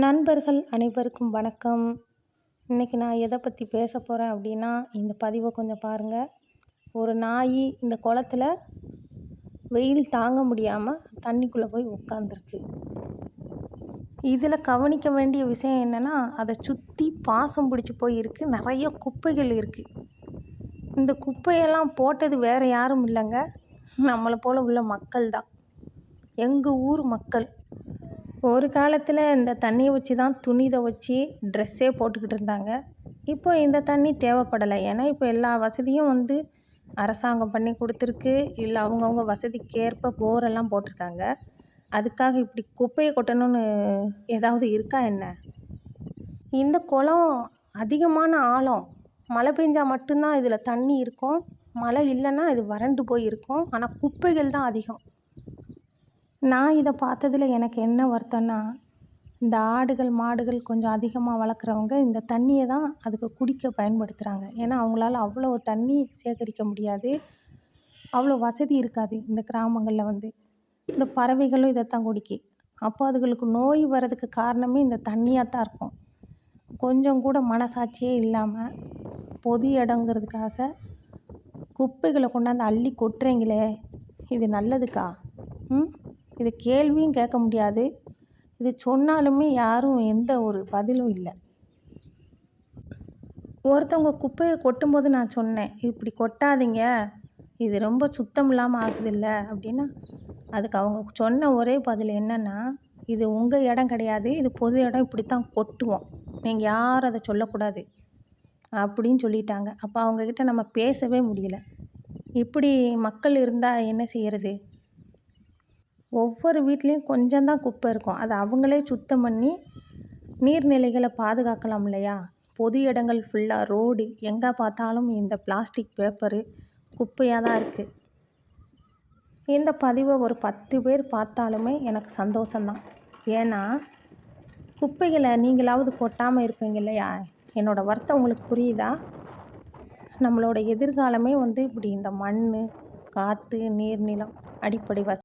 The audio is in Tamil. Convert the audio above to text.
நண்பர்கள் அனைவருக்கும் வணக்கம். இன்றைக்கி நான் எதை பற்றி பேச போகிறேன் அப்படின்னா இந்த பதிவை கொஞ்சம் பாருங்கள் ஒரு நாய் இந்த குளத்துல வெயில் தாங்க முடியாமல் தண்ணிக்குள்ளே போய் உட்காந்துருக்கு இதில் கவனிக்க வேண்டிய விஷயம் என்னென்னா அதை சுற்றி பாசம் பிடிச்சி போயிருக்கு. நிறைய குப்பைகள் இருக்குது இந்த குப்பையெல்லாம் போட்டது வேறு யாரும் இல்லைங்க. நம்மளை போல் உள்ள மக்கள் தான் எங்கள் ஊர் மக்கள். ஒரு காலத்தில் இந்த தண்ணியை வச்சு தான் துணி துவச்சி ட்ரெஸ்ஸே போட்டுக்கிட்டு இருந்தாங்க. இப்போ இந்த தண்ணி தேவைப்படலை. ஏன்னா இப்போ எல்லா வசதியும் வந்து அரசாங்கம் பண்ணி கொடுத்துருக்கு. இல்லை அவங்கவுங்க வசதிக்கேற்ப போரெல்லாம் போட்டிருக்காங்க. அதுக்காக இப்படி குப்பையை கொட்டணும்னு ஏதாவது இருக்கா என்ன? இந்த குளம் அதிகமான ஆழம். மழை பெஞ்சால் மட்டும்தான் இதில் தண்ணி இருக்கும். மழை இல்லைன்னா இது வறண்டு போய் இருக்கும் ஆனால் குப்பைகள் தான் அதிகம். நான் இதை பார்த்ததில் எனக்கு என்ன வருத்தம்னா இந்த ஆடுகள் மாடுகள் கொஞ்சம் அதிகமாக வளர்க்குறவங்க இந்த தண்ணியை தான் அதுக்கு குடிக்க பயன்படுத்துகிறாங்க ஏன்னா அவங்களால அவ்வளோ தண்ணி சேகரிக்க முடியாது. அவ்வளோ வசதி இருக்காது இந்த கிராமங்களில் வந்து. இந்த பறவைகளும் இதைத்தான் குடிக்கி. அப்போ அதுகளுக்கு நோய் வர்றதுக்கு காரணமே இந்த தண்ணியாக தான் இருக்கும். கொஞ்சம் கூட மனசாட்சியே இல்லாமல் பொது இடங்கிறதுக்காக குப்பைகளை கொண்டாந்து அள்ளி கொட்டுறீங்களே இது நல்லதுக்கா? ம்? இது கேள்வியும் கேட்க முடியாது. இது சொன்னாலுமே யாரும் எந்த ஒரு பதிலும் இல்லை. ஒருத்தவங்க குப்பையை கொட்டும்போது நான் சொன்னேன் இப்படி கொட்டாதீங்க இது ரொம்ப சுத்தம் இல்லாமல் ஆகுதில்ல அப்படின்னா அதுக்கு அவங்க சொன்ன ஒரே பதில் என்னென்னா இது உங்கள் இடம் கிடையாது இது பொது இடம் இப்படி தான் கொட்டுவோம். நீங்கள் யாரும் அதை சொல்லக்கூடாது அப்படின்னு சொல்லிட்டாங்க. அப்போ அவங்கக்கிட்ட நம்ம பேசவே முடியல. இப்படி மக்கள் இருந்தால் என்ன செய்கிறது ஒவ்வொரு வீட்லேயும் கொஞ்சம்தான் குப்பை இருக்கும். அதை அவங்களே சுத்தம் பண்ணி நீர்நிலைகளை பாதுகாக்கலாம் இல்லையா? பொது இடங்கள் ஃபுல்லாக ரோடு எங்கே பார்த்தாலும் இந்த பிளாஸ்டிக் பேப்பரு குப்பையாக தான் இருக்குது இந்த பதிவை ஒரு பத்து பேர் பார்த்தாலுமே எனக்கு சந்தோஷந்தான் ஏன்னா குப்பைகளை நீங்களாவது கொட்டாமல் இருப்பீங்க இல்லையா? என்னோடய வருத்தம் உங்களுக்கு புரியுதா? நம்மளோட எதிர்காலமே வந்து இப்படி இந்த மண் காற்று நீர்நிலம் அடிப்படை வசதி